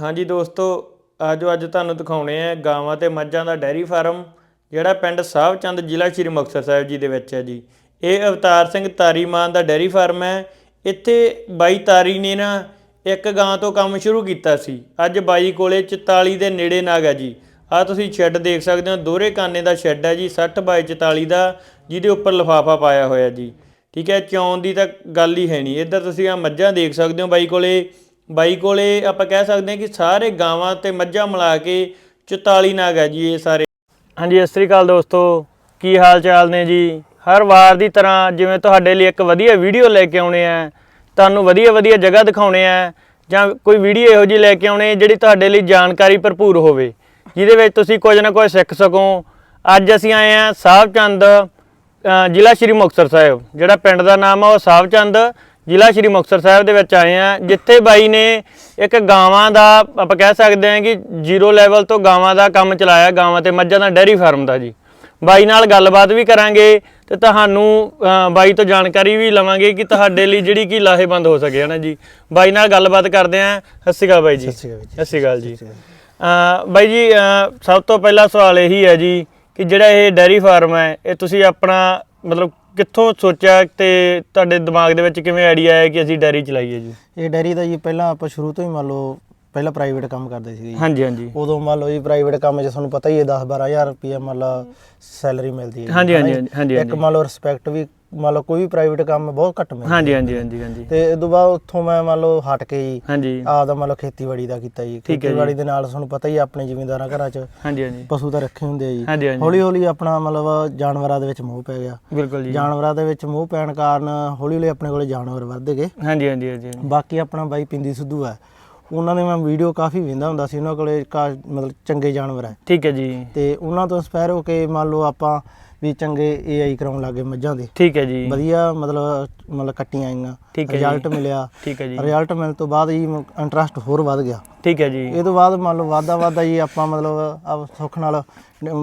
ਹਾਂਜੀ ਦੋਸਤੋ ਆਜੋ ਅੱਜ ਤੁਹਾਨੂੰ ਦਿਖਾਉਣੇ ਆ ਗਾਵਾਂ ਤੇ ਮੱਝਾਂ ਦਾ ਡੈਰੀ ਫਾਰਮ, ਜਿਹੜਾ ਪਿੰਡ ਸਾਹਿਬਚੰਦ ਜ਼ਿਲ੍ਹਾ ਸ਼੍ਰੀ ਮੁਕਤਸਰ ਸਾਹਿਬ ਜੀ ਦੇ ਵਿੱਚ ਹੈ ਜੀ। ਇਹ ਅਵਤਾਰ ਸਿੰਘ ਤਾਰੀਮਾਨ ਦਾ ਡੈਰੀ ਫਾਰਮ ਹੈ। ਇੱਥੇ ਬਾਈ ਤਾਰੀ ਨੇ ਨਾ ਇੱਕ ਗਾਂ ਤੋਂ ਕੰਮ ਸ਼ੁਰੂ ਕੀਤਾ ਸੀ। ਅੱਜ ਬਾਈ ਕੋਲੇ 44 ਦੇ ਨੇੜੇ ਨਾਗ ਹੈ ਜੀ। ਆ ਤੁਸੀਂ ਸ਼ੈੱਡ ਦੇਖ ਸਕਦੇ ਹੋ, ਦੋਹਰੇ ਕਾਨੇ ਦਾ ਸ਼ੈੱਡ ਹੈ ਜੀ 60 ਬਾਈ 44 ਦਾ, ਜਿਹਦੇ ਉੱਪਰ ਲਿਫਾਫਾ ਪਾਇਆ ਹੋਇਆ ਜੀ। ਠੀਕ ਹੈ ਚੌਂ ਦੀ ਤਾਂ ਗੱਲ ਹੀ ਹੈ ਨਹੀਂ। ਇੱਧਰ ਤੁਸੀਂ ਆ ਮੱਝਾਂ ਦੇਖ ਸਕਦੇ ਹੋ ਬਾਈ ਕੋਲੇ। ਬਾਈ ਕੋਲੇ ਆਪਾਂ ਕਹਿ ਸਕਦੇ ਹਾਂ ਕਿ ਸਾਰੇ ਗਾਵਾਂ ਤੇ ਮੱਝਾਂ ਮਿਲਾ ਕੇ 44 ਨਾਗ ਹੈ ਜੀ ਇਹ ਸਾਰੇ। ਹਾਂਜੀ ਸਤਿ ਸ੍ਰੀ ਅਕਾਲ ਦੋਸਤੋ। ਕੀ ਹਾਲ ਚਾਲ ਨੇ ਜੀ? ਹਰ ਵਾਰ ਦੀ ਤਰ੍ਹਾਂ ਜਿਵੇਂ ਤੁਹਾਡੇ ਲਈ ਇੱਕ ਵਧੀਆ ਵੀਡੀਓ ਲੈ ਕੇ ਆਉਣੇ ਆ ਤੁਹਾਨੂੰ ਵਧੀਆ ਵਧੀਆ ਜਗ੍ਹਾ ਦਿਖਾਉਣੇ ਆ ਜਾਂ ਕੋਈ ਵੀਡੀਓ ਇਹੋ ਜਿਹੀ ਲੈ ਕੇ ਆਉਣੇ ਜਿਹੜੀ ਤੁਹਾਡੇ ਲਈ ਜਾਣਕਾਰੀ ਭਰਪੂਰ ਹੋਵੇ ਜਿਹਦੇ ਵਿੱਚ ਤੁਸੀਂ ਕੁਝ ਨਾ ਕੁਝ ਸਿੱਖ ਸਕੋ। ਅੱਜ ਅਸੀਂ ਆਏ ਆ ਸਾਹਿਬਚੰਦ ਅ, ਜ਼ਿਲ੍ਹਾ ਸ਼੍ਰੀ ਮੁਕਤਸਰ ਸਾਹਿਬ ਜਿਹੜਾ ਪਿੰਡ ਦਾ ਨਾਮ ਆ ਉਹ ਸਾਹਿਬਚੰਦ ਜ਼ਿਲ੍ਹਾ ਸ਼੍ਰੀ ਮੁਕਤਸਰ ਸਾਹਿਬ ਦੇ ਵਿੱਚ ਆਏ ਆ ਜਿੱਥੇ ਬਾਈ ਨੇ ਇੱਕ ਗਾਵਾਂ ਦਾ ਆਪਾਂ ਕਹਿ ਸਕਦੇ ਹਾਂ ਕਿ ਜ਼ੀਰੋ ਲੈਵਲ ਤੋਂ ਗਾਵਾਂ ਦਾ ਕੰਮ ਚਲਾਇਆ ਗਾਵਾਂ ਤੇ ਮੱਝਾਂ ਦਾ ਡੈਰੀ ਫਾਰਮ ਦਾ ਜੀ। ਬਾਈ ਨਾਲ ਗੱਲਬਾਤ ਵੀ ਕਰਾਂਗੇ ਤੇ ਤੁਹਾਨੂੰ ਬਾਈ ਤੋਂ ਜਾਣਕਾਰੀ ਵੀ ਲਵਾਂਗੇ ਕਿ ਤੁਹਾਡੇ ਲਈ ਜਿਹੜੀ ਕੀ ਲਾਹੇਬੰਦ ਹੋ ਸਕੇ ਹਨਾ ਜੀ। ਬਾਈ ਨਾਲ ਗੱਲਬਾਤ ਕਰਦੇ ਆਂ ਸਤਿ ਸ਼੍ਰੀ ਅਕਾਲ ਬਾਈ ਜੀ। ਸਤਿ ਸ਼੍ਰੀ ਅਕਾਲ ਜੀ। ਬਾਈ ਜੀ ਸਭ ਤੋਂ ਪਹਿਲਾ ਸਵਾਲ ਇਹੀ ਹੈ ਜੀ ਕਿ ਜਿਹੜਾ ਇਹ ਡੈਰੀ ਫਾਰਮ ਹੈ ਇਹ ਤੁਸੀਂ ਆਪਣਾ ਮਤਲਬ ਕਿੱਥੋਂ ਸੋਚਿਆ ਤੇ ਤੁਹਾਡੇ ਦਿਮਾਗ ਦੇ ਵਿੱਚ ਕਿਵੇਂ ਆਈਡੀਆ ਆਇਆ ਕਿ ਅਸੀਂ ਡੈਰੀ ਚਲਾਈਏ ਜੀ ਇਹ ਡੈਰੀ ਦਾ ਜੀ ਪਹਿਲਾਂ ਆਪਾਂ ਸ਼ੁਰੂ ਤੋਂ ਹੀ ਮੰਨ ਲਓ ਪਹਿਲਾਂ ਪ੍ਰਾਈਵੇਟ ਕੰਮ ਕਰਦੇ ਸੀਗੇ ਜੀ ਹਾਂਜੀ ਹਾਂਜੀ ਉਦੋਂ ਮੰਨ ਲਓ ਜੀ ਪ੍ਰਾਈਵੇਟ ਕੰਮ 'ਚ ਤੁਹਾਨੂੰ ਪਤਾ ਹੀ ਹੈ 10 12000 ਰੁਪਏ ਮੰਨ ਲਓ ਸੈਲਰੀ ਮਿਲਦੀ ਹੈ ਹਾਂਜੀ, ਹਾਂਜੀ। ਹਾਂਜੀ, ਇੱਕ। ਮੰਨ ਲਓ ਰਿਸਪੈਕਟ ਵੀ ਮੰਨ ਲਓ ਕੋਈ ਵੀ ਪ੍ਰਾਈਵੇਟ ਕੰਮ ਬਹੁਤ ਘੱਟ ਮਿਲਦਾ। ਹਾਂਜੀ ਹਾਂਜੀ ਹਾਂਜੀ ਹਾਂਜੀ। ਤੇ ਇਸ ਤੋਂ ਬਾਅਦ ਉੱਥੋਂ ਮੈਂ ਮੰਨ ਲਓ ਹਟ ਕੇ ਜੀ ਹਾਂਜੀ। ਆਪਦਾ ਮੰਨ ਲਓ ਖੇਤੀਬਾੜੀ ਦਾ ਕੀਤਾ ਜੀ। ਖੇਤੀਬਾੜੀ ਦੇ ਨਾਲ ਤੁਹਾਨੂੰ ਪਤਾ ਹੀ ਆਪਣੇ ਜ਼ਿਮੀਂਦਾਰਾਂ ਘਰਾਂ 'ਚ ਹਾਂਜੀ ਹਾਂਜੀ। ਪਸ਼ੂ ਤਾਂ ਰੱਖੇ ਹੁੰਦੇ ਆ ਜੀ। ਹੌਲੀ ਹੌਲੀ ਆਪਣਾ ਮਤਲਬ ਜਾਨਵਰਾਂ ਦੇ ਵਿੱਚ ਮੋਹ ਪੈ ਗਿਆ। ਬਿਲਕੁਲ ਜੀ। ਜਾਨਵਰਾਂ ਦੇ ਵਿੱਚ ਮੋਹ ਪੈਣ ਕਾਰਨ ਹੌਲੀ ਹੌਲੀ ਆਪਣੇ ਕੋਲੇ ਜਾਨਵਰ ਵੱਧਦੇ ਗਏ। ਹਾਂਜੀ ਹਾਂਜੀ ਹਾਂਜੀ। ਬਾਕੀ ਆਪਣਾ ਬਾਈ ਪਿੰਦੀ ਸਿੱਧੂ ਹੈ ਉਹਨਾਂ ਦੇ ਮੈਂ ਵੀਡੀਓ ਕਾਫੀ ਵੇਖਦਾ ਹੁੰਦਾ ਸੀ। ਉਹਨਾਂ ਕੋਲੇ ਕਾ- ਮਤਲਬ ਚੰਗੇ ਜਾਨਵਰ ਹੈ ਠੀਕ ਹੈ ਜੀ। ਤੇ ਉਹਨਾਂ ਤੋਂ ਇੰਸਪਾਇਰ ਹੋ ਕੇ ਮੰਨ ਲਓ ਆਪਾਂ ਵੀ ਚੰਗੇ ਏਆਈ ਕਰਾਉਣ ਲੱਗੇ ਮੱਝਾਂ ਦੇ। ਠੀਕ ਹੈ ਜੀ। ਵਧੀਆ ਮਤਲਬ ਮਤਲਬ ਕੱਟੀਆਂ ਆਈਆਂ। ਰਿਜ਼ਲਟ ਮਿਲਿਆ। ਠੀਕ ਹੈ ਜੀ। ਰਿਜ਼ਲਟ ਮਿਲਣ ਤੋਂ ਬਾਅਦ ਜੀ ਇੰਟਰਸਟ ਹੋਰ ਵੱਧ ਗਿਆ। ਠੀਕ ਹੈ ਜੀ। ਇਹ ਤੋਂ ਬਾਅਦ ਮੰਨ ਲਓ ਵਾਧਾ ਵਾਧਾ ਜੀ ਆਪਾਂ ਮਤਲਬ ਆ ਸੁੱਖ ਨਾਲ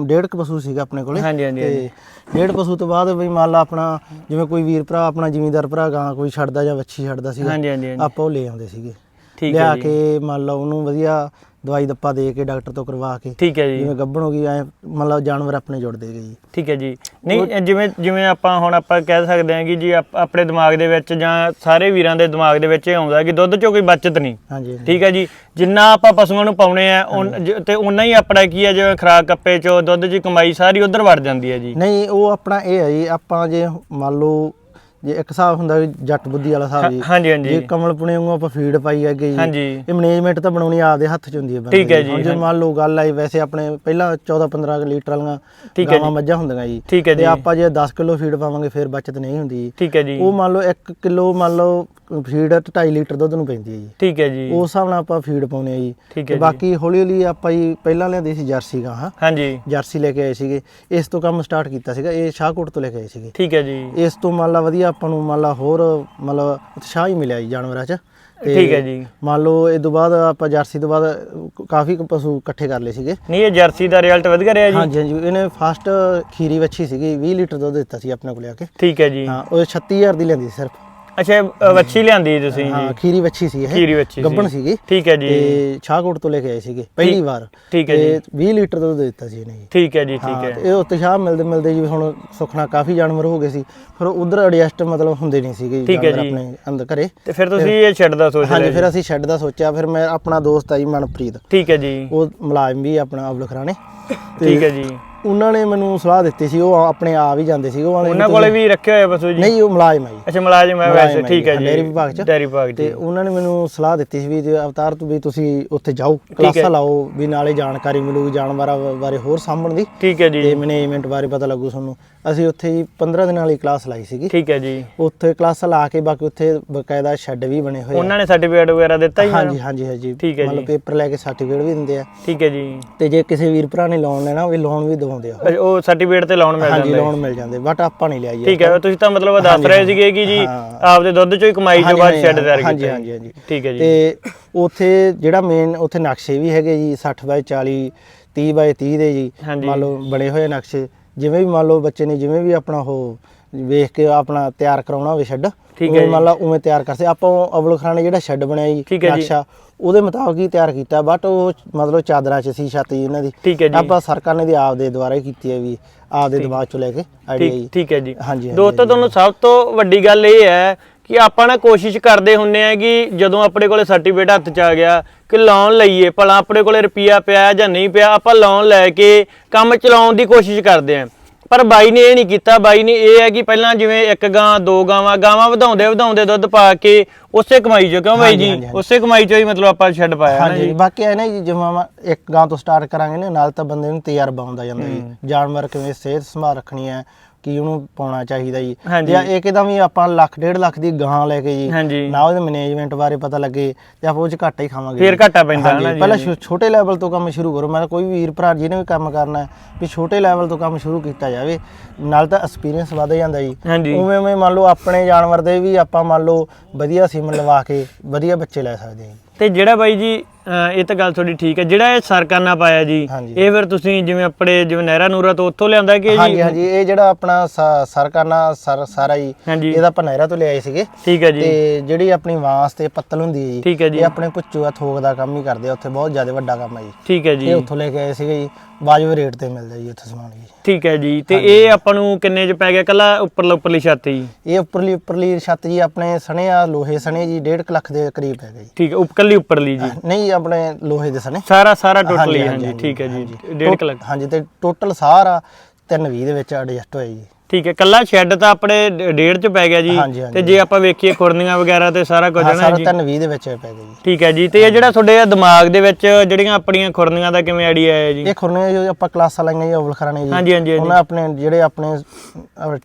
ਡੇਢ ਕੁ ਪਸ਼ੂ ਸੀਗਾ ਆਪਣੇ ਕੋਲੇ। ਹਾਂਜੀ ਹਾਂਜੀ। ਤੇ ਡੇਢ ਪਸ਼ੂ ਤੋਂ ਬਾਅਦ ਵੀ ਮੰਨ ਲਾ ਆਪਣਾ ਜਿਵੇਂ ਕੋਈ ਵੀਰ ਭਰਾ ਆਪਣਾ ਜ਼ਿਮੀਂਦਾਰ ਭਰਾ ਗਾਂ ਕੋਈ ਛੱਡਦਾ ਜਾਂ ਵੱਛੀ ਛੱਡਦਾ ਸੀਗਾ ਹਾਂਜੀ ਹਾਂਜੀ। ਆਪਾਂ ਉਹ ਲੈ ਆਉਂਦੇ ਸੀਗੇ। ਠੀਕ ਹੈ ਲਿਆ ਜੀ। ਕੇ ਮੰਨ ਲਓ ਉਹਨੂੰ ਵਧੀਆ ਦਵਾਈ ਦੱਪਾ ਦੇ ਕੇ ਡਾਕਟਰ ਤੋਂ ਕਰਵਾ ਕੇ ਠੀਕ ਹੈ ਜੀ। ਜਿਵੇਂ ਗੱਭਣ ਹੋ ਗਈ ਐ ਮੰਨ ਲਓ ਜਾਨਵਰ ਆਪਣੇ ਜੁੜਦੇ ਗਏ ਜੀ। ਠੀਕ ਹੈ ਜੀ। ਨਹੀਂ ਜਿਵੇਂ ਜਿਵੇਂ ਆਪਾਂ ਹੁਣ ਆਪਾਂ ਕਹਿ ਸਕਦੇ ਹਾਂ ਕਿ ਜੀ ਆਪ- ਆਪਣੇ ਦਿਮਾਗ ਦੇ ਵਿੱਚ ਜਾਂ ਸਾਰੇ ਵੀਰਾਂ ਦੇ ਦਿਮਾਗ ਦੇ ਵਿੱਚ ਇਹ ਆਉਂਦਾ ਕਿ ਦੁੱਧ 'ਚੋਂ ਕੋਈ ਬਚਤ ਨਹੀਂ। ਹਾਂਜੀ। ਠੀਕ ਹੈ ਜੀ। ਜਿੰਨਾ ਆਪਾਂ ਪਸ਼ੂਆਂ ਨੂੰ ਪਾਉਣੇ ਆ ਤੇ ਉਨਾ ਹੀ ਆਪਣਾ ਕੀ ਹੈ ਜਿਵੇਂ ਖਰਾਕ ਕੱਪੇ 'ਚੋਂ ਦੁੱਧ 'ਚ ਕਮਾਈ ਸਾਰੀ ਉਧਰ ਵੜ ਜਾਂਦੀ ਹੈ ਜੀ। ਨਹੀਂ ਉਹ ਆਪਣਾ ਇਹ ਹੈ ਜੀ ਆਪਾਂ ਜੇ ਮੰਨ ਲਓ ਜੇ ਇੱਕ ਹਿਸਾਬ ਹੁੰਦਾ ਵੀ ਜੱਟ ਬੁੱਧੀ ਵਾਲਾ ਹਿਸਾਬ ਜੀ ਹਾਂਜੀ ਹਾਂਜੀ। ਜੇ ਕਮਲ ਪੁਣੇ ਵਾਂਗੂ ਆਪਾਂ ਫੀਡ ਪਾਈ ਹੈਗੇ ਜੀ। ਹਾਂਜੀ। ਇਹ ਮੈਨੇਜਮੈਂਟ ਤਾਂ ਬਣਾਉਣੀ ਆਪਦੇ ਹੱਥ 'ਚ ਹੁੰਦੀ ਹੈ ਬੰਦੇ ਠੀਕ ਹੈ ਦੀ। ਜੀ, ਜੇ ਮੰਨ ਲਓ ਗੱਲ ਆਈ ਵੈਸੇ ਆਪਣੇ ਪਹਿਲਾਂ 14 15 ਲੀਟਰ ਵਾਲੀਆਂ ਗਾਵਾਂ ਮੱਝਾਂ ਹੁੰਦੀਆਂ ਜੀ। ਤੇ ਆਪਾਂ ਜੇ 10 ਕਿਲੋ ਫੀਡ ਪਾਵਾਂਗੇ ਫਿਰ ਬਚਤ ਨਹੀਂ ਹੁੰਦੀ। ਠੀਕ ਹੈ ਜੀ। ਉਹ ਮੰਨ ਲਓ 1 ਕਿਲੋ ਮੰਨ ਲਓ ਫੀਡ 2.5 ਲੀਟਰ ਦੁੱਧ ਨੂੰ ਪੈਂਦੀ ਹੈ ਜੀ। ਠੀਕ ਹੈ ਜੀ। ਉਸ ਹਿਸਾਬ ਨਾਲ ਆਪਾਂ ਫੀਡ ਪਾਉਨੇ ਆ ਜੀ। ਤੇ ਬਾਕੀ ਹੌਲੀ ਹੌਲੀ ਆਪਾਂ ਜੀ ਪਹਿਲਾਂ ਲਿਆਂਦੀ ਸੀ ਜਰਸੀ ਗਾਂ ਹਾਂ। ਹਾਂਜੀ। ਜਰਸੀ ਲੈ ਕੇ ਆਏ ਸੀਗੇ। ਇਸ ਤੋਂ ਕੰਮ ਸਟਾਰਟ ਕੀਤਾ ਸੀਗਾ। ਇਹ ਸ਼ਾਹਕੋਟ ਤੋਂ ਲੈ ਕੇ ਆਏ ਸੀਗੇ। ਠੀਕ ਹੈ ਜੀ। ਇਸ ਤੋਂ ਮੰਨ ਲਾ ਵਧੀਆ ਆਪਾਂ ਨੂੰ ਮੰਨ ਲਾ ਹੋਰ ਮਤਲਬ ਉਤਸ਼ਾਹ ਹੀ ਮਿਲਿਆ ਜੀ ਜਾਨਵਰਾਂ 'ਚ। ਤੇ ਠੀਕ ਹੈ ਜੀ। ਮੰਨ ਲਓ ਇਹ ਤੋਂ ਬਾਅਦ ਆਪਾਂ ਜਰਸੀ ਤੋਂ ਬਾਅਦ ਕਾਫੀ ਕੁ ਪਸ਼ੂ ਇਕੱਠੇ ਕਰ ਲਏ ਸੀਗੇ। ਨਹੀਂ ਇਹ ਜਰਸੀ ਦਾ ਰਿਜ਼ਲਟ ਵਧੀਆ ਰਿਹਾ ਜੀ। ਹਾਂਜੀ ਹਾਂਜੀ। ਇਹਨੇ ਫਾਸਟ ਖੀਰੀ ਵੱਛੀ ਸੀਗੀ 20 ਲੀਟਰ ਦੁੱਧ ਦਿੱਤਾ ਸੀ ਆਪਣੇ ਕੋਲ ਆ ਕੇ। ਠੀਕ ਹੈ ਜੀ। ਹਾਂ ਉਹ 36000 ਦੀ ਲੈਂਦੀ ਸੀ ਸਿਰਫ। ਅੱਛਾ ਇਹ, ਵੱਛੀ ਲਿਆਂਦੀ ਤੁਸੀਂ? ਹਾਂ ਜੀ ਖੀਰੀ ਵੱਛੀ ਸੀ ਇਹ। ਖੀਰੀ ਵੱਛੀ ਸੀ। ਗੱਬਣ ਸੀਗੀ। ਠੀਕ ਹੈ ਜੀ। ਤੇ ਸ਼ਾਹਕੋਟ ਤੋਂ ਲੈ ਕੇ ਆਏ ਸੀਗੇ ਪਹਿਲੀ ਵਾਰ। ਠੀਕ ਹੈ ਤੇ 20 ਲੀਟਰ ਦੁੱਧ ਦਿੱਤਾ ਸੀ ਇਹਨੇ ਜੀ। ਠੀਕ ਹੈ ਜੀ ਠੀਕ ਹੈ ਤੇ ਇਹ ਉਤਸ਼ਾਹ ਮਿਲਦੇ ਮਿਲਦੇ ਜੀ ਹੁਣ ਸੁਖਣਾ ਕਾਫੀ ਜਾਨਵਰ ਹੋ ਗਏ ਸੀ। ਫਿਰ ਉਧਰ ਐਡਜਸਟ ਮਤਲਬ ਹੁੰਦੇ ਨਹੀਂ ਸੀਗੇ ਜੀ ਠੀਕ ਹੈ ਜਾਨਵਰ ਜੀ। ਆਪਣੇ ਅੰਦਰ ਘਰੇ। ਤੇ ਫਿਰ ਤੁਸੀਂ ਇਹ ਛੱਡ ਦਾ ਸੋਚ ਹਾਂਜੀ ਫਿਰ ਅਸੀਂ ਸ਼ੈੱਡ ਦਾ ਸੋਚਿਆ ਫਿਰ ਮੈਂ ਆਪਣਾ ਦੋਸਤ ਆ ਜੀ ਮਨਪ੍ਰੀਤ। ਠੀਕ ਹੈ ਜੀ। ਉਹ ਮੁਲਾਜ਼ਮ ਵੀ ਆਪਣਾ ਅਬਲ ਖਰਾਣੇ। ਠੀਕ ਹੈ ਜੀ। ਉਹਨਾਂ ਨੇ ਮੈਨੂੰ ਸਲਾਹ ਦਿੱਤੀ ਸੀ ਉਹ ਆਪਣੇ ਆ ਵੀ ਜਾਂਦੇ ਸੀ ਉਹ ਆਂਹਦੇ ਉਹਨਾਂ ਕੋਲੇ ਵੀ ਰੱਖੇ ਹੋਏ ਪਸ਼ੂ ਜੀ? ਨਹੀਂ ਉਹ ਮੁਲਾਜ਼ਮ ਜੀ। ਅੱਛਾ ਮੁਲਾਜ਼ਮ ਹੈ ਵੈਸੇ ਹੈ ਠੀਕ ਹੈ ਜੀ, ਡੇਅਰੀ ਵਿਭਾਗ 'ਚ। ਡੇਅਰੀ ਵਿਭਾਗ ਤੇ ਜੀ ਉਹਨਾਂ ਨੇ ਮੈਨੂੰ ਸਲਾਹ ਦਿੱਤੀ ਸੀ ਵੀ ਜੇ ਅਵਤਾਰ ਤੂੰ ਵੀ ਤੁਸੀਂ ਉੱਥੇ ਜਾਓ ਕਲਾਸਾਂ ਲਾਓ ਵੀ ਨਾਲੇ ਜਾਣਕਾਰੀ ਮਿਲੂਗੀ ਜਾਨਵਰਾਂ ਬਾਰੇ ਹੋਰ ਸਾਂਭਣ ਦੀ। ਠੀਕ ਹੈ ਤੇ ਜੀ ਮੈਨੇਜਮੈਂਟ ਬਾਰੇ ਪਤਾ ਲੱਗੂ ਤੁਹਾਨੂੰ। ਅਸੀਂ ਉੱਥੇ ਜੀ 15 ਦਿਨਾਂ ਵਾਲੀ ਕਲਾਸ ਲਾਈ ਸੀਗੀ। ਠੀਕ ਹੈ ਜੀ। ਉੱਥੇ ਕਲਾਸਾਂ ਲਾ ਕੇ ਬਾਕੀ ਉੱਥੇ ਬਕਾਇਦਾ ਸ਼ੈੱਡ ਵੀ ਬਣੇ ਹੋਏ ਆ। ਉਹਨਾਂ ਨੇ ਸਰਟੀਫਿਕੇਟ ਵਗੈਰਾ ਦਿੱਤਾ ਜੀ ਹਾਂਜੀ ਹਾਂਜੀ ਹਾਂਜੀ। ਠੀਕ ਹੈ ਮਤਲਬ ਪੇਪਰ ਲੈ ਕੇ ਸਰਟੀਫਿਕੇਟ ਵੀ ਦਿੰਦੇ ਆ। ਠੀਕ ਹੈ ਜੀ। ਤੇ ਜੇ ਕਿਸੇ ਵੀਰ ਭਰਾ ਨੇ ਲੋਨ ਲੈਣਾ ਉਹ ਲੋਨ ਵੀ ਦਿਵਾਉਂਦੇ ਆ। ਉਹ ਸਰਟੀਫਿਕੇਟ ਤੇ ਲਾਉਣ ਮਿਲ ਹਾਂਜੀ ਜਾਂਦਾ ਹੈ। ਲੋਨ ਮਿਲ ਜਾਂਦੇ ਬਟ ਆਪਾਂ ਨਹੀਂ ਲਿਆ ਜੀ ਠੀਕ ਹੈ ਤੁਸੀਂ ਤਾਂ ਮਤਲਬ ਦੱਸ ਰਹੇ ਸੀਗੇ ਕਿ ਜੀ ਹਾਂ। ਆਪਦੇ ਦੁੱਧ ਚੋਂ ਹੀ ਕਮਾਈ ਹਾਂਜੀ, ਬਾਅਦ ਹਾਂਜੀ, ਸ਼ੈੱਡ ਤਿਆਰ ਹਾਂਜੀ, ਕੀਤਾ। ਹਾਂਜੀ, ਹਾਂਜੀ। ਠੀਕ ਹੈ ਜੀ। ਤੇ ਉੱਥੇ ਜਿਹੜਾ ਮੇਨ ਉੱਥੇ ਨਕਸ਼ੇ ਵੀ ਹੈਗੇ ਜੀ 60 ਬਾਈ 40 30 ਬਾਈ 30 ਦੇ ਜੀ ਹਾਂਜੀ। ਮੰਨ ਲਓ ਬਣੇ ਹੋਏ ਨਕਸ਼ੇ। ਜਿਵੇਂ ਵੀ ਮੰਨ ਲਓ ਬੱਚੇ ਨੇ ਜਿਵੇਂ ਵੀ ਆਪਣਾ ਉਹ ਵੇਖ ਕੇ ਆਪਣਾ ਤਿਆਰ ਕਰਾਉਣਾ ਹੋਵੇ ਸ਼ੈੱਡ ਠੀਕ ਹੈ ਜੀ। ਮੰਨ ਲਾ ਉਵੇਂ ਤਿਆਰ ਕਰਸੇ ਆਪਾਂ ਉਹ ਅਬਲ ਖਾਨ ਨੇ ਜਿਹੜਾ ਸ਼ੈੱਡ ਬਣਿਆ ਜੀ ਠੀਕ ਹੈ ਜੀ। ਨਕਸ਼ਾ ਉਹਦੇ ਮੁਤਾਬਕ ਹੀ ਤਿਆਰ ਕੀਤਾ ਬਟ ਉਹ ਮਤਲਬ ਚਾਦਰਾਂ 'ਚ ਸੀ ਛੱਤ ਜੀ ਇਹਨਾਂ ਦੀ ਠੀਕ ਹੈ ਜੀ। ਆਪਾਂ ਸਰਕਾਰ ਨੇ ਦੀ ਆਪ ਦੇ ਦੁਆਰਾ ਹੀ ਕੀਤੀ ਹੈ ਵੀ ਆਪ ਦੇ ਦਿਮਾਗ 'ਚੋਂ ਲੈ ਕੇ ਆਈਡੀਆ ਠੀਕ ਜੀ। ਠੀਕ ਹੈ ਜੀ। ਹਾਂਜੀ ਹਾਂਜੀ, ਦੋਸਤੋ ਤੁਹਾਨੂੰ ਸਭ ਤੋਂ ਵੱਡੀ ਗੱਲ ਇਹ ਹੈ ਕਿ ਆਪਾਂ ਨਾ ਕੋਸ਼ਿਸ਼ ਕਰਦੇ ਹੁੰਨੇ ਆ ਕਿ ਜਦੋਂ ਆਪਣੇ ਕੋਲੇ ਸਰਟੀਫਿਕੇਟ ਹੱਥ 'ਚ ਆ ਗਿਆ ਕਿ ਲੋਨ ਲਈਏ ਭਲਾ ਆਪਣੇ ਕੋਲੇ ਰੁਪਿਆ ਪਿਆ ਜਾਂ ਨਹੀਂ ਪਿਆ ਆਪਾਂ ਲੋਨ ਲੈ ਕੇ ਕੰਮ ਚਲਾਉਣ ਦੀ ਕੋਸ਼ਿਸ਼ ਕਰਦੇ ਆਂ। ਪਰ ਬਾਈ ਨੇ ਇਹ ਨਹੀਂ ਕੀਤਾ ਬਾਈ ਨੇ ਇਹ ਹੈ ਕਿ ਪਹਿਲਾਂ ਜਿਵੇਂ ਇੱਕ ਗਾਂ ਦੋ ਗਾਵਾਂ ਗਾਵਾਂ ਵਧਾਉਂਦੇ ਵਧਾਉਂਦੇ ਦੁੱਧ ਪਾ ਕੇ ਉਸੇ ਕਮਾਈ ਚੋਂ ਕਿਉਂ ਬਾਈ ਜੀ। ਉਸੇ ਕਮਾਈ ਚੋਂ ਹੀ ਮਤਲਬ ਆਪਾਂ ਛੱਡ ਪਾਇਆ ਹਾਂਜੀ ਜੀ। ਬਾਕੀ ਇਹ ਨਾ ਜੀ ਜਿਵੇਂ ਇੱਕ ਗਾਂ ਤੋਂ ਸਟਾਰਟ ਕਰਾਂਗੇ ਨਾ ਨਾਲ ਤਾਂ ਬੰਦੇ ਨੂੰ ਤਜਰਬਾ ਆਉਂਦਾ ਜਾਂਦਾ ਜੀ। ਜਾਨਵਰ ਕਿਵੇਂ ਸਿਹਤ ਸੰਭਾਲ ਰੱਖਣੀ ਹੈ ਕੀ ਉਹਨੂੰ ਪਾਉਣਾ ਚਾਹੀਦਾ ਜੀ। ਹਾਂਜੀ। ਜਾਂ ਇੱਕਦਮ ਹੀ ਆਪਾਂ ਲੱਖ ਡੇਢ ਲੱਖ ਦੀ ਗਾਂ ਲੈ ਕੇ ਜੀ। ਨਾ ਉਹਦੇ ਮੈਨੇਜਮੈਂਟ ਬਾਰੇ ਪਤਾ ਲੱਗੇ ਤੇ ਆਪਾਂ ਉਹ ਚ ਘਾਟਾ ਹੀ ਖਾਵਾਂਗੇ ਫੇਰ ਜੀ। ਘਾਟਾ ਪੈਂਦਾ ਹੈ ਨਾ ਜੀ। ਪਹਿਲਾਂ ਛੋ- ਛੋਟੇ ਲੈਵਲ ਤੋਂ ਕੰਮ ਸ਼ੁਰੂ ਕਰੋ। ਮੈਂ ਤਾਂ ਕੋਈ ਵੀ ਵੀਰ ਭਰਾ ਜਿਹਨੇ ਵੀ ਕੰਮ ਕਰਨਾ ਹੈ ਵੀ ਛੋਟੇ ਲੈਵਲ ਤੋਂ ਕੰਮ ਸ਼ੁਰੂ ਕੀਤਾ ਜਾਵੇ ਨਾਲ ਤਾਂ ਐਕਸਪੀਰੀਅੰਸ ਵਧ ਜਾਂਦਾ ਜੀ। ਹਾਂਜੀ। ਉਵੇਂ ਉਵੇਂ ਮੰਨ ਲਓ ਆਪਣੇ ਜਾਨਵਰ ਦੇ ਵੀ ਆਪਾਂ ਮੰਨ ਲਓ ਵਧੀਆ ਸੀਮਨ ਲਵਾ ਕੇ ਵਧੀਆ ਬੱਚੇ ਲੈ ਸਕਦੇ ਹਾਂ ਜੀ। ਤੇ ਜਿਹੜਾ ਬਾਈ ਜੀ ਇਹ ਤਾਂ ਗੱਲ ਤੁਹਾਡੀ ਠੀਕ ਹੈ। ਜਿਹੜਾ ਇਹ ਸਰਕਾਨਾ ਪਾਇਆ ਜੀ। ਇਹ ਫਿਰ ਤੁਸੀਂ ਜਿਵੇਂ ਆਪਣੇ ਜਿਵੇਂ ਨਹਿਰਾ ਨੂਰਾ ਤੋਂ ਉੱਥੋਂ ਲਿਆਂਦਾ ਕਿ ਹਾਂਜੀ ਜੀ? ਹਾਂਜੀ ਇਹ ਜਿਹੜਾ ਆਪਣਾ ਸਰਕਾਨਾ ਸਰ ਸਾਰਾ ਜੀ ਇਹਦਾ ਆਪਾਂ ਨਹਿਰਾ ਤੋਂ ਲਿਆਏ ਸੀਗੇ। ਠੀਕ ਹੈ ਜੀ। ਤੇ ਜਿਹੜੀ ਆਪਣੀ ਵਾਂਸ ਤੇ ਪੱਤਲ ਹੁੰਦੀ ਹੈ ਜੀ ਇਹ ਆਪਣੇ ਪੁੱਚੂ ਆ ਥੋਕ ਦਾ ਕੰਮ ਹੀ ਕਰਦੇ ਆ ਉੱਥੇ ਬਹੁਤ ਜ਼ਿਆਦਾ ਵੱਡਾ ਕੰਮ ਹੈ ਜੀ। ਠੀਕ ਹੈ ਜੀ। ਇਹ ਉੱਥੋਂ ਲੈ ਕੇ ਆਏ ਸੀਗੇ ਜੀ। ਵਾਜਬ ਰੇਟ ਤੇ ਮਿਲਦਾ ਜੀ ਉੱਥੇ ਸਮਾਨ ਜੀ। ਠੀਕ ਹੈ ਜੀ ਤੇ ਇਹ ਆਪਾਂ ਨੂੰ ਕਿੰਨੇ ਚ ਪੈ ਗਿਆ? ਕੱਲਾ ਉੱਪਰਲਾ ਉੱਪਰਲੀ ਛੱਤ ਜੀ? ਇਹ ਉੱਪਰਲੀ ਉੱਪਰਲੀ ਛੱਤ ਜੀ ਆਪਣੇ ਸਣੇ ਆ ਲੋਹੇ ਸਣੇ ਜੀ 1.5 ਲੱਖ ਦੇ ਕਰੀਬ ਹੈਗਾ ਜੀ। ਠੀਕ ਹੈ ਉੱਪ- ਕੱਲੀ ਉੱਪਰਲੀ ਜੀ? ਨਹੀਂ ਆਪਣੇ ਲੋਹੇ ਦੇ ਸਣੇ। ਸਾਰਾ ਸਾਰਾ ਟੋਟਲੀ ਹਾਂਜੀ ਠੀਕ ਹੈ ਜੀ ਡੇਢ ਕੁ ਲੱਖ। ਹਾਂਜੀ ਤੇ ਟੋਟਲ ਸਾਰਾ 320 ਦੇ ਵਿੱਚ ਐਡਜਸਟ ਹੋਇਆ ਜੀ। ਠੀਕ ਹੈ ਕੱਲਾ ਸ਼ੈੱਡ ਤਾਂ ਆਪਣੇ ਡੇਢ ਚ ਪੈ ਗਿਆ ਜੀ। ਤੇ ਜੇ ਆਪਾਂ ਵੇਖੀਏ ਖੁਰਨੀਆਂ ਵਗੈਰਾ ਤੇ ਸਾਰਾ ਕੁਝ ਨਾ ਸਾਰਾ ਜੀ। 320 ਦੇ ਵਿੱਚ ਪੈ ਗਿਆ ਜੀ। ਠੀਕ ਹੈ ਜੀ ਤੇ ਇਹ ਜਿਹੜਾ ਤੁਹਾਡੇ ਦਿਮਾਗ ਦੇ ਵਿੱਚ ਜਿਹੜੀਆਂ ਆਪਣੀਆਂ ਖੁਰਨੀਆਂ ਦਾ ਕਿਵੇਂ ਆਈਡੀਆ ਆਇਆ ਜੀ? ਇਹ ਖੁਰਨੇ ਜੋ ਆਪਾਂ ਕਲਾਸਾਂ ਲਾਈਆਂ ਜੀ ਅਵਲ ਖਰਾਣੇ ਜੀ। ਹਾਂਜੀ ਹਾਂਜੀ ਹਾਂਜੀ। ਉਹਨਾਂ ਆਪਣੇ ਜਿਹੜੇ ਆਪਣੇ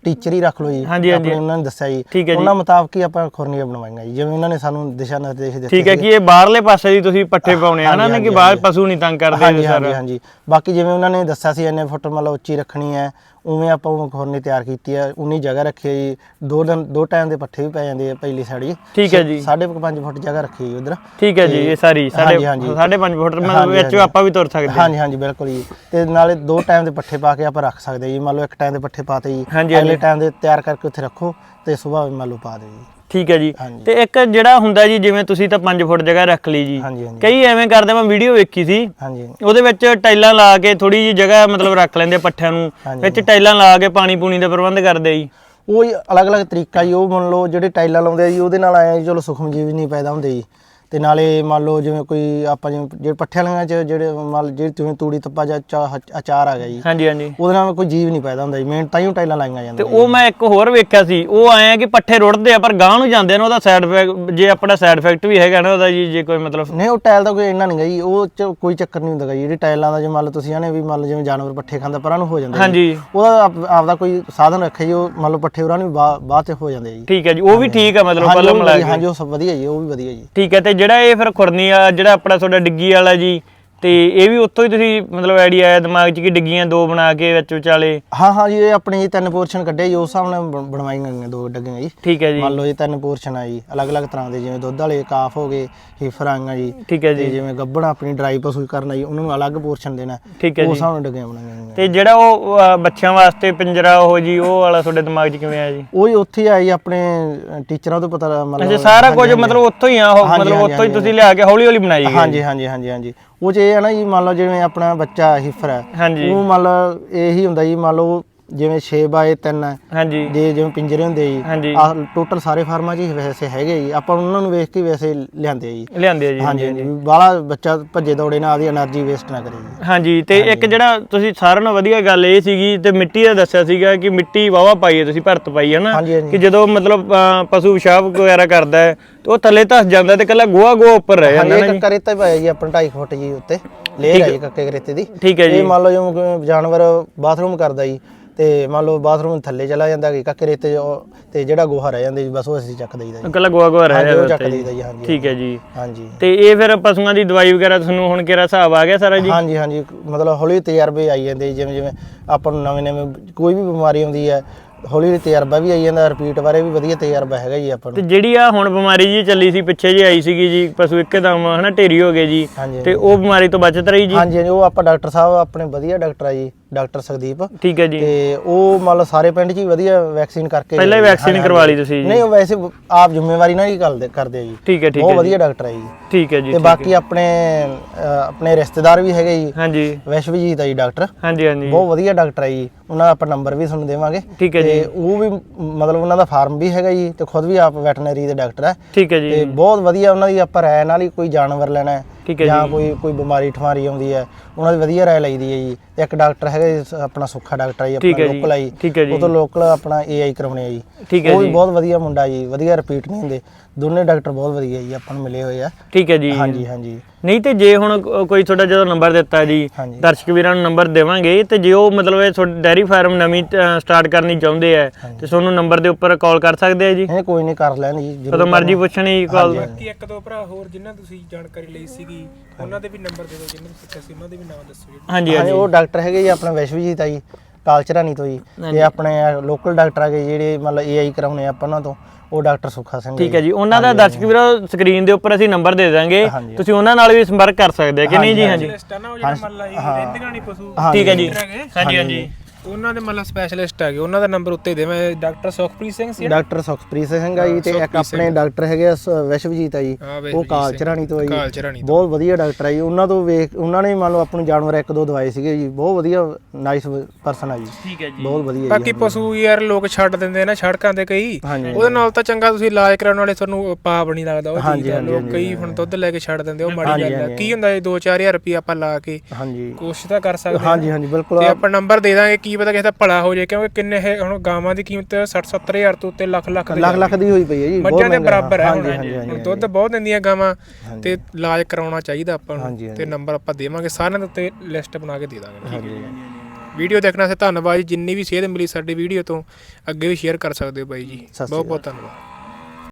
ਟੀਚਰ ਹੀ ਰੱਖ ਲਓ ਜੀ। ਆਪਣੇ ਉਹਨਾਂ ਨੇ ਦੱਸਿਆ ਜੀ। ਜੀ। ਉਹਨਾਂ ਮੁਤਾਬਕ ਹੀ ਆਪਾਂ ਖੁਰਨੀਆਂ ਬਣਵਾਈਆਂ ਜੀ ਜਿਵੇਂ ਉਹਨਾਂ ਨੇ ਸਾਨੂੰ ਦਿਸ਼ਾ ਨਿਰਦੇਸ਼ ਦਿੱਤੇ ਠੀਕ ਹੈ ਕਿ ਇਹ ਬਾਹਰਲੇ ਪਾਸੇ ਦੀ ਤੁਸੀਂ ਪੱਠੇ ਪਾਉਣੇ ਆ ਨਾ ਕਿ ਬਾਹਰ ਪਸ਼ੂ ਨਹੀਂ ਤੰਗ ਕਰਦੇ ਹਾਂਜੀ ਹਾਂਜੀ ਬਾਕੀ ਜਿਵੇਂ ਉਹਨਾਂ ਨੇ ਦੱਸਿਆ ਸੀ ਇੰਨੇ ਫੁੱਟ ਮਤਲਬ ਉੱਚੀ ਰੱਖਣੀ ਹੈ ਉਵੇਂ ਆਪਾਂ ਉਹ ਖੁਰਨੀ ਤਿਆਰ ਕੀਤੀ ਹੈ ਉਨੀ ਜਗ੍ਹਾ ਰੱਖੀ ਜੀ। ਦੋ ਦਿਨ ਦੋ ਟਾਈਮ ਦੇ ਪੱਠੇ ਵੀ ਪੈ ਜਾਂਦੇ ਆ ਪਹਿਲੀ ਸਾਈਡ ਜੀ। ਠੀਕ ਹੈ ਜੀ। ਸਾਢੇ ਕੁ ਪੰਜ ਫੁੱਟ ਜਗ੍ਹਾ ਰੱਖੀ ਹੈ ਉਧਰ। ਠੀਕ ਹੈ ਜੀ ਇਹ ਸਾਰੀ ਸਾਡੇ ਹਾਂਜੀ, ਹਾਂਜੀ। 5.5 ਫੁੱਟ ਮਤਲਬ ਵਿੱਚ। ਆਪਾਂ ਵੀ ਤੁਰ ਸਕਦੇ ਹਾਂ। ਹਾਂਜੀ ਹਾਂਜੀ ਬਿਲਕੁਲ ਜੀ। ਤੇ ਨਾਲੇ ਦੋ ਟਾਈਮ ਦੇ ਪੱਠੇ ਪਾ ਕੇ ਆਪਾਂ ਰੱਖ ਸਕਦੇ ਜੀ। ਮੰਨ ਲਓ ਇੱਕ ਟਾਈਮ ਦੇ ਪੱਠੇ ਪਾਤੇ ਜੀ। ਅਗਲੇ ਟਾਈਮ ਦੇ ਤਿਆਰ ਕਰਕੇ ਉੱਥੇ ਰੱਖੋ ਤੇ ਸਵੇਰ ਮੰਨ ਲਓ ਪਾ ਦਿਓ ਜੀ। ਠੀਕ ਹੈ ਜੀ। ਹਾਂਜੀ। ਤੇ ਇੱਕ ਜਿਹੜਾ ਹੁੰਦਾ ਜੀ ਜਿਵੇਂ ਤੁਸੀਂ ਤਾਂ 5 ਫੁੱਟ ਜਗ੍ਹਾ ਰੱਖ ਲਈ ਜੀ। ਹਾਂਜੀ ਹਾਂਜੀ। ਕਈ ਐਵੇਂ ਕਰਦੇ ਮੈਂ ਵੀਡੀਓ ਵੇਖੀ ਸੀ। ਹਾਂਜੀ ਉਹਦੇ ਵਿੱਚ ਟਾਈਲਾਂ ਲਾ ਕੇ ਥੋੜੀ ਜੀ ਜਗ੍ਹਾ ਮਤਲਬ ਰੱਖ ਲੈਂਦੇ ਪੱਠਿਆਂ ਨੂੰ। ਹਾਂਜੀ। ਵਿੱਚ ਟਾਈਲਾਂ ਲਾ ਕੇ ਪਾਣੀ ਪੂਣੀ ਦਾ ਪ੍ਰਬੰਧ ਕਰਦੇ ਜੀ। ਉਹ ਹੀ ਅਲੱਗ-ਅਲੱਗ ਤਰੀਕਾ ਜੀ ਉਹ ਮੰਨ ਲਓ ਜਿਹੜੇ ਟਾਈਲਾਂ ਲਾਉਂਦੇ ਆ ਜੀ ਉਹਦੇ ਨਾਲ ਆਇਆ ਜੀ ਚਲੋ ਸੁਖਮ ਜੀਵ ਨਹੀਂ ਪੈਦਾ ਹੁੰਦੇ ਜੀ। ਤੇ ਨਾਲੇ ਮੰਨ ਲਓ ਜਿਵੇਂ ਕੋਈ ਆਪਾਂ ਜਿਵੇਂ ਜਿਹੜੇ ਪੱਠਿਆਂ ਲੰਗਾਂ ਚ ਜਿਹੜੇ ਮੰਨ ਜਿਹੜੇ ਜਿਵੇਂ ਤੂੜੀ ਤੱਪਾ ਜਾਂ ਅਚਾਰ ਆ ਗਿਆ ਜੀ ਹਾਂਜੀ ਹਾਂਜੀ। ਉਹਦੇ ਨਾਲ ਕੋਈ ਜੀਵ ਨਹੀਂ ਪੈਦਾ ਹੁੰਦਾ ਜੀ ਮੇਨ ਤਾਂ ਹੀ ਟਾਈਲਾਂ ਲਾਈਆਂ ਤੇ ਜਾਂਦੀਆਂ ਉਹ ਮੈਂ ਇੱਕ ਹੋਰ ਵੇਖਿਆ ਸੀ ਉਹ ਆਏ ਆ ਕਿ ਪੱਠੇ ਰੁੜਦੇ ਆ ਪਰ ਗਾਂ ਨੂੰ ਜਾਂਦੇ ਨੇ ਉਹਦਾ ਸਾਈਡ ਇਫੈਕਟ ਜੇ ਆਪਣਾ ਸਾਈਡ ਇਫੈਕਟ ਵੀ ਹੈਗਾ ਨਾ ਉਹਦਾ ਜੀ ਜੇ ਕੋਈ ਮਤਲਬ ਨਹੀਂ ਉਹ ਟਾਇਲ ਦਾ ਕੋਈ ਇੰਨਾ ਨਹੀਂ ਗਾ ਜੀ ਉਹ ਚ ਕੋਈ ਚੱਕਰ ਨਹੀਂ ਹੁੰਦਾ ਜੀ ਜਿਹੜੀ ਟਾਇਲਾਂ ਦਾ ਜੇ ਮੰਨ ਲਓ ਤੁਸੀਂ ਆਨੇ ਵੀ ਮੰਨ ਲਓ ਜਿਵੇਂ ਜਾਨਵਰ ਪੱਠੇ ਖਾਂਦਾ ਪਰਾਂ ਨੂੰ ਹੋ ਜਾਂਦਾ। ਹਾਂਜੀ। ਉਹਦਾ ਆਪ- ਆਪਦਾ ਕੋਈ ਸਾਧਨ ਰੱਖੇ ਜੀ ਉਹ ਮੰਨ ਲਓ ਪੱਠੇ ਉਹਨਾਂ ਨੂੰ ਬਾਅਦ ਤੇ ਹੋ ਜਾਂਦੇ ਜੀ। ਠੀਕ ਹੈ ਜੀ ਉਹ ਵੀ ਠੀਕ ਆ ਮਤਲਬ ਵੀ ਮਿਲਾ ਕੇ। ਹਾਂਜੀ ਉਹ ਸਭ ਵਧੀਆ ਜੀ ਉਹ ਵੀ ਵਧੀਆ ਜੀ। ਠੀਕ ਹੈ ਤੇ ਜਿਹੜਾ ਇਹ ਫਿਰ ਖੁਰਨੀ ਆ ਜਿਹੜਾ ਆਪਣਾ ਤੁਹਾਡਾ ਡਿੱਗੀ ਵਾਲਾ ਜੀ ਤੇ ਇਹ ਵੀ ਉੱਥੋਂ ਹੀ ਤੁਸੀਂ ਮਤਲਬ ਆਈਡੀਆ ਆਇਆ ਦਿਮਾਗ 'ਚ ਕਿ ਡਿੱਗੀਆਂ ਦੋ ਬਣਾ ਕੇ ਵਿੱਚ ਵਿਚਾਲੇ? ਹਾਂ ਹਾਂ ਜੀ ਇਹ ਆਪਣੇ ਜੀ ਤਿੰਨ ਪੋਰਸ਼ਨ ਕੱਢੇ ਜੀ ਉਸ ਹਿਸਾਬ ਨਾਲ ਬਣ- ਬਣਵਾਈਆਂ ਗਈਆਂ ਦੋ ਡੱਗੀਆਂ ਜੀ। ਠੀਕ ਹੈ ਜੀ। ਮੰਨ ਲਓ ਇਹ ਤਿੰਨ ਪੋਰਸ਼ਨ ਆ ਜੀ ਅਲੱਗ-ਅਲੱਗ ਤਰ੍ਹਾਂ ਦੇ ਜਿਵੇਂ ਦੁੱਧ ਵਾਲੇ ਕਾਫ ਹੋ ਗਏ ਹੀਫਰ ਆਈਆਂ ਜੀ ਠੀਕ ਹੈ ਤੇ ਜੀ। ਜਿਵੇਂ ਗੱਬੜ ਆਪਣੀ ਡਰਾਈ ਪਸ਼ੂ ਕਰਨਾ ਜੀ ਉਹਨਾਂ ਨੂੰ ਅਲੱਗ ਪੋਰਸ਼ਨ ਦੇਣਾ। ਠੀਕ ਹੈ ਉਸ ਜੀ। ਹਿਸਾਬ ਨਾਲ ਡੱਗੀਆਂ ਬਣਾਈਆਂ ਗਈਆਂ। ਤੇ ਜਿਹੜਾ ਉਹ ਬੱਚਿਆਂ ਵਾਸਤੇ ਪਿੰਜਰਾ ਉਹ ਜੀ ਉਹ ਵਾਲਾ ਤੁਹਾਡੇ ਦਿਮਾਗ 'ਚ ਕਿਵੇਂ ਆਇਆ ਜੀ? ਉਹ ਹੀ ਉੱਥੇ ਜੀ ਆਪਣੇ ਟੀਚਰਾਂ ਤੋਂ ਪਤਾ ਮਤਲਬ ਅੱਛਾ ਸਾਰਾ ਕੁਝ ਮਤਲਬ ਉੱਥੋਂ ਹੀ ਆ ਉਹ ਹਾਂਜੀ, ਮਤਲਬ ਹਾਂਜੀ, ਉੱਥੋਂ ਹੀ ਤੁਸੀਂ ਲਿਆ ਕੇ ਹੌਲੀ ਹੌਲੀ ਬਣਾਈ ਗਈ ਹਾਂਜੀ ਹਾਂਜੀ ਹਾਂਜੀ ਹਾਂਜੀ। ਉਹ ਚ ਇਹ ਹੈ ਨਾ ਜੀ ਮੰਨ ਲਓ ਜਿਵੇਂ ਆਪਣਾ ਬੱਚਾ ਹਿਫਰ ਹੈ ਹਾਂਜੀ। ਉਹ ਮੰਨ ਲਓ ਇਹੀ ਹੁੰਦਾ ਜੀ ਮੰਨ ਲਓ ਜਿਵੇਂ 6 ਬਾਏ 3 ਹਾਂਜੀ। ਜੇ ਜਿਵੇਂ ਪਿੰਜਰੇ ਹੁੰਦੇ ਜੀ ਆ ਟੋਟਲ ਸਾਰੇ ਫਾਰਮਾਂ 'ਚ ਵੈਸੇ ਹੈਗੇ ਜੀ। ਆਪਾਂ ਉਹਨਾਂ ਨੂੰ ਵੇਖ ਕੇ ਵੈਸੇ ਲਿਆਂਦੇ ਜੀ। ਲਿਆਂਦੇ ਜੀ ਹਾਂਜੀ ਬਾਲਾ ਬੱਚਾ ਭੱਜੇ ਦੌੜੇ ਨਾਲ ਆਪਦੀ એનર્ਜੀ ਵੇਸਟ ਨਾ ਕਰੇ ਹਾਂਜੀ ਤੇ ਇੱਕ ਜਿਹੜਾ ਤੁਸੀਂ ਸਾਰਿਆਂ ਨਾਲੋਂ ਵਧੀਆ ਗੱਲ ਇਹ ਸੀਗੀ ਤੇ ਮਿੱਟੀ ਦਾ ਦੱਸਿਆ ਸੀਗਾ ਕਿ ਮਿੱਟੀ ਵਾਵਾ ਪਾਈ ਤੁਸੀਂ ਭਰਤ ਪਾਈ ਹੈ ਨਾ ਕਿ ਜਦੋਂ ਮਤਲਬ ਪਸ਼ੂ ਪਿਸ਼ਾਬ ਵਗੈਰਾ ਕਰਦਾ ਹੈ ਤੇ ਉਹ ਥੱਲੇ ਧਸ ਜਾਂਦਾ ਤੇ ਕੱਲਾ ਗੋਹਾ ਗੋਹਾ ਉੱਪਰ ਰਹਿ ਜਾਂਦਾ ਹਾਂਜੀ ਨਾ ਜੀ? ਇੱਕ ਕਰੇਤਾ ਪਾਇਆ ਜੀ ਆਪਣਾ 2.5 ਫੁੱਟ ਜੀ ਉੱਤੇ। ਲੇਅਰ ਹੈ ਜੀ ਕੱਕੇ ਕਰੇਤੇ ਦੀ। ਠੀਕ ਹੈ ਜੀ। ਇਹ ਮੰਨ ਲਓ ਜਿਵੇਂ ਜਾਨਵਰ ਬਾਥਰੂਮ ਕਰਦਾ ਜੀ ਤੇ ਮੰਨ ਲਓ ਬਾਥਰੂਮ ਥੱਲੇ ਚਲਾ ਜਾਂਦਾ ਕਿ ਕੱਕੇ ਰੇਤੇ ਉਹ- ਤੇ ਜਿਹੜਾ ਗੋਹਾ ਰਹਿ ਜਾਂਦਾ ਜੀ ਬਸ ਉਹ ਅਸੀਂ ਚੱਕ ਦਈਦਾ ਜੀ। ਕੱਲਾ ਗੋਹਾ ਗੋਹਾ ਰਹਿ ਹਾਂਜੀ ਉਹ ਜਾਂਦਾ ਚੱਕ ਦਈਦਾ ਜੀ। ਹਾਂਜੀ ਠੀਕ ਹੈ ਜੀ। ਹਾਂਜੀ। ਤੇ ਇਹ ਫਿਰ ਪਸ਼ੂਆਂ ਦੀ ਦਵਾਈ ਵਗੈਰਾ ਤੁਹਾਨੂੰ ਹੁਣ ਕਿਹੜਾ ਹਿਸਾਬ ਆ ਗਿਆ ਸਾਰਾ ਜੀ? ਹਾਂਜੀ ਹਾਂਜੀ। ਮਤਲਬ ਹੌਲੀ ਤਜਰਬੇ ਆਈ ਜਾਂਦੇ ਜੀ, ਜਿਵੇਂ ਜਿਵੇਂ ਆਪਾਂ ਨੂੰ ਨਵੇਂ ਨਵੇਂ ਕੋਈ ਵੀ ਬਿਮਾਰੀ ਆਉਂਦੀ ਹੈ ਹੌਲੀ ਹੌਲੀ ਤਜਰਬਾ ਵੀ ਆਈ ਜਾਂਦਾ ਰਿਪੀਟ ਬਾਰੇ ਵੀ ਵਧੀਆ ਤਜਰਬਾ ਹੈਗਾ ਜੀ ਆਪਾਂ ਤੇ ਨੂੰ। ਜਿਹੜੀ ਆ ਹੁਣ ਬਿਮਾਰੀ ਜੀ ਚੱਲੀ ਸੀ ਪਿੱਛੇ ਜੀ ਆਈ ਸੀਗੀ ਜੀ ਪਸ਼ੂ ਇੱਕਦਮ ਹਨਾ ਢੇਰੀ ਹੋ ਗਏ ਜੀ। ਹਾਂਜੀ ਤੇ ਉਹ ਬਿਮਾਰੀ ਤੋਂ ਬਚਤ ਰਹੀ ਜੀ? ਹਾਂਜੀ ਹਾਂਜੀ। ਉਹ ਆਪਾਂ ਡਾਕਟਰ ਸਾਹਿਬ ਆਪਣੇ ਵਧੀਆ ਡਾਕਟਰ ਆ ਜੀ। ਡਾਕਟਰ ਸੁਖਦੀਪ। ਠੀਕ ਹੈ ਜੀ। ਤੇ ਉਹ ਮੰਨ ਲਓ ਸਾਰੇ ਪਿੰਡ 'ਚ ਹੀ ਵਧੀਆ ਵੈਕਸੀਨ ਕਰਕੇ ਪਹਿਲਾਂ ਹੀ। ਵੈਕਸੀਨ ਕਰਵਾ ਲਈ ਤੁਸੀਂ ਜੀ। ਨਹੀਂ ਉਹ ਵੈਸੇ ਆਪ ਜ਼ਿੰਮੇਵਾਰੀ ਨਾਲ ਹੀ ਕਰਦੇ ਕਰਦੇ ਆ ਜੀ। ਠੀਕ ਹੈ ਠੀਕ ਬਹੁਤ ਹੈ ਜੀ। ਵਧੀਆ ਡਾਕਟਰ ਹੈ ਜੀ। ਠੀਕ ਹੈ ਜੀ ਤੇ ਬਾਕੀ ਆਪਣੇ ਆਪਣੇ ਰਿਸ਼ਤੇਦਾਰ ਵੀ ਹੈਗੇ ਜੀ। ਹਾਂਜੀ। ਵਿਸ਼ਵਜੀਤ ਆ ਜੀ ਡਾਕਟਰ। ਹਾਂਜੀ ਹਾਂਜੀ। ਬਹੁਤ ਵਧੀਆ ਡਾਕਟਰ ਹੈ ਜੀ। ਉਹਨਾਂ ਦਾ ਆਪਾਂ ਨੰਬਰ ਵੀ ਤੁਹਾਨੂੰ ਦੇਵਾਂਗੇ। ਠੀਕ ਹੈ ਜੀ। ਤੇ ਉਹ ਵੀ ਮਤਲਬ ਉਹਨਾਂ ਦਾ ਫਾਰਮ ਵੀ ਹੈਗਾ ਜੀ। ਤੇ ਖੁਦ ਵੀ ਆਪ ਵੈਟਰਨਰੀ ਦੇ ਡਾਕਟਰ ਹੈ ਠੀਕ ਹੈ ਤੇ ਜੀ ਬਹੁਤ ਵਧੀਆ ਉਹਨਾਂ ਦੀ ਆਪਾਂ ਰਾਏ ਨਾਲ ਹੀ ਕੋਈ ਜਾਨਵਰ ਲੈਣਾ ਹੈ। ਠੀਕ ਹੈ ਜਾਂ ਜੀ। ਕੋਈ ਕੋਈ ਬਿਮਾਰੀ ਠਮਾਰੀ ਆਉਂਦੀ ਹੈ ਉਹਨਾਂ ਦੀ ਵਧੀਆ ਰਾਏ ਲਈਦੀ ਹੈ ਜੀ। ਤੇ ਇੱਕ ਡਾਕਟਰ ਹੈਗਾ ਜੀ, ਸ- ਆਪਣਾ ਸੁੱਖਾ ਡਾਕਟਰ ਹੈ ਜੀ ਠੀਕ ਆਪਣਾ ਹੈ ਜੀ, ਲੋਕਲ ਹੈ ਜੀ। ਠੀਕ ਹੈ ਜੀ। ਉਹ ਤੋਂ ਲੋਕਲ ਆਪਣਾ ਏਆਈ ਕਰਾਉਣੇ ਆ ਜੀ। ਠੀਕ ਹੈ ਉਹ ਵੀ ਜੀ। ਬਹੁਤ ਵਧੀਆ ਮੁੰਡਾ ਜੀ ਵਧੀਆ ਰਿਪੀਟ ਨਹੀਂ ਹੁੰਦੇ। ਦੋਨੇ ਡਾਕਟਰ ਬਹੁਤ ਵਧੀਆ ਜੀ ਆਪਾਂ ਨੂੰ ਮਿਲੇ ਹੋਏ ਆ। ਠੀਕ ਹੈ ਜੀ। ਹਾਂਜੀ ਹਾਂਜੀ। ਨਹੀਂ ਤੇ ਜੇ ਹੁਣ ਕੋ- ਕੋਈ ਤੁਹਾਡਾ ਜਦੋਂ ਨੰਬਰ ਦਿੱਤਾ ਜੀ ਹਾਂਜੀ। ਦਰਸ਼ਕ ਵੀਰਾਂ ਨੂੰ ਨੰਬਰ ਦੇਵਾਂਗੇ ਤੇ ਜੇ ਉਹ ਮਤਲਬ ਇਹ ਤੁਹਾਡੀ ਡੈਰੀ ਫਾਰਮ ਨਵੀਂ ਸਟਾਰਟ ਕਰਨੀ ਚਾਹੁੰਦੇ ਆ ਤੇ ਤੁਹਾਨੂੰ ਨੰਬਰ ਦੇ ਉੱਪਰ ਕਾਲ ਕਰ ਸਕਦੇ ਆ ਜੀ? ਇਹ ਕੋਈ ਨਹੀਂ ਕਰ ਲੈਣ ਜੀ ਕਦੋਂ ਮਰਜ਼ੀ ਪੁੱਛਣੀ ਕਾਲ। ਬਾਕੀ ਇੱਕ ਦੋ ਭਰਾ ਹੋਰ ਜਿਨ੍ਹਾਂ ਤੁਸੀਂ ਜਾਣਕਾਰੀ ਲਈ ਸੀਗੀ ਉਹਨਾਂ ਦੇ ਵੀ ਨੰਬਰ ਦੇ ਦਿਓ ਜਿਨ੍ਹਾਂ ਨੂੰ ਪੁੱਛਿਆ ਸੀ ਉਹਨਾਂ ਦੇ ਵੀ ਨਾਮ ਦੱਸੋ ਜੀ। ਹਾਂਜੀ ਹਾਂਜੀ। ਹਾਂਜੀ ਉਹ ਡਾਕਟਰ ਹੈਗੇ ਜੀ ਆਪਣਾ ਵਿਸ਼ਵਜੀਤ ਆ ਜੀ। ਕਾਲਚਰਾਨੀ ਤੋਂ ਜੀ। ਤੇ ਆਪਣੇ ਲੋਕਲ ਡਾਕਟਰ ਹੈਗੇ ਜਿਹੜੇ ਮਤਲਬ ਏਆਈ ਕਰਾਉਣੇ ਆਪਾਂ ਉਹਨਾਂ ਤੋਂ। ਉਹ ਡਾਕਟਰ ਸੁੱਖਾ ਸਿੰਘ ਠੀਕ ਹੈ ਜੀ। ਉਹਨਾਂ ਦਾ ਦਰਸ਼ਕ ਵੀਰੋ ਸਕਰੀਨ ਦੇ ਉੱਪਰ ਅਸੀਂ ਨੰਬਰ ਦੇ ਦਾਂਗੇ। ਤੁਸੀਂ ਉਹਨਾਂ ਨਾਲ ਵੀ ਸੰਪਰਕ ਕਰ ਸਕਦੇ ਆ ਕਿ ਨਹੀਂ ਜੀ ਹਾਂਜੀ ਆ ਨਹੀਂ ਪਸ਼ੂ। ਠੀਕ ਹੈ ਜੀ। ਹਾਂਜੀ। ਹਾਂਜੀ। ਉਹਨਾਂ ਦੇ ਮੰਨ ਲਾ ਸਪੈਸ਼ਲਿਸਟ ਹੈਗੇ ਉਹਨਾਂ ਦਾ ਨੰਬਰ ਉੱਤੇ ਦੇਵਾਂ ਡਾਕਟਰ ਸੁਖਪ੍ਰੀਤ ਸਿੰਘ ਸੀ? ਡਾਕਟਰ ਸੁਖਪ੍ਰੀਤ ਸਿੰਘ ਆ ਜੀ ਤੇ ਇੱਕ ਆਪਣੇ ਡਾਕਟਰ ਹੈਗੇ ਆ ਸ- ਵਿਸ਼ਵਜੀਤ ਆ ਜੀ। ਹਾਂ ਉਹ ਵਿਸ਼ਵਜੀਤ ਕਾਲਚਰਾਣੀ ਤੋਂ ਆ ਜੀ। ਕਾਲਚਰਾਣੀ ਤੋਂ। ਬਹੁਤ ਵਧੀਆ ਡਾਕਟਰ ਆ ਜੀ ਉਹਨਾਂ ਤੋਂ ਵੇਖ ਉਹਨਾਂ ਨੇ ਮੰਨ ਲਓ ਆਪਾਂ ਨੂੰ ਜਾਨਵਰ ਇੱਕ ਦੋ ਦਵਾਏ ਸੀਗੇ ਜੀ ਬਹੁਤ ਵਧੀਆ ਨਾਈਸ ਪਰਸਨ ਆ ਜੀ। ਠੀਕ ਹੈ ਜੀ। ਬਹੁਤ ਵਧੀਆ ਜੀ ਬਾਕੀ ਪਸ਼ੂ ਯਾਰ ਲੋਕ ਛੱਡ ਦਿੰਦੇ ਨਾ ਸੜਕਾਂ ਤੇ ਕਈ। ਹਾਂਜੀ। ਉਹਦੇ ਨਾਲ ਤਾਂ ਚੰਗਾ ਤੁਸੀਂ ਇਲਾਜ ਕਰਾਉਣ ਵਾਲੇ ਤੁਹਾਨੂੰ ਪਾਪ ਨਹੀਂ ਲੱਗਦਾ ਉਹ ਹਾਂਜੀ, ਚੀਜ਼ ਦਾ ਹਾਂਜੀ, ਲੋਕ ਕਈ ਹੁਣ ਦੁੱਧ ਲੈ ਕੇ ਛੱਡ ਦਿੰਦੇ ਉਹ ਮਾੜੀ ਗੱਲ ਹੈ ਕੀ ਹੁੰਦਾ ਇਹ 2-4000 ਰੁਪਏ ਆਪਾਂ ਲਾ ਕੇ ਹਾਂਜੀ। ਕੋਸ਼ਿਸ਼ ਤਾਂ ਕਰ ਸਕਦੇ ਹਾਂ ਹਾਂਜੀ ਹਾਂਜੀ ਬਿਲਕੁਲ ਤੇ ਆਪਾਂ ਨੰਬਰ ਦੇ ਦਾਂਗੇ ਕੀ ਪਤਾ ਕਿਸੇ ਦਾ ਭਲਾ ਹੋ ਜਾਏ ਕਿਉਂਕਿ ਕਿੰਨੇ ਇਹ ਹੁਣ ਗਾਵਾਂ ਦੀ ਕੀਮਤ 60-70000 ਤੋਂ ਉੱਤੇ ਲੱਖ ਲੱਖ ਦੇ ਲੱਖ ਲੱਖ ਦੀ ਹੋਈ ਪਈ ਹੈ ਜੀ ਬਹੁਤ ਮੱਝਾਂ ਦੇ। ਬਰਾਬਰ ਹੈ ਹਾਂਜੀ ਹੁਣ ਦੁੱਧ ਬਹੁਤ ਦਿੰਦੀਆਂ ਗਾਵਾਂ ਤੇ ਇਲਾਜ ਕਰਾਉਣਾ ਚਾਹੀਦਾ ਆਪਾਂ ਨੂੰ। ਤੇ ਨੰਬਰ ਆਪਾਂ ਦੇਵਾਂਗੇ ਸਾਰਿਆਂ ਦੇ ਉੱਤੇ ਲਿਸਟ ਬਣਾ ਕੇ ਦੇ ਦਾਂਗੇ। ਵੀਡੀਓ ਦੇਖਣ ਵਾਸਤੇ ਧੰਨਵਾਦ ਜੀ ਜਿੰਨੀ ਵੀ ਸੇਧ ਮਿਲੀ ਸਾਡੀ ਵੀਡੀਓ ਤੋਂ ਅੱਗੇ ਵੀ ਸ਼ੇਅਰ ਕਰ ਸਕਦੇ ਹੋ ਬਾਈ ਜੀ। ਬਹੁਤ ਬਹੁਤ ਧੰਨਵਾਦ।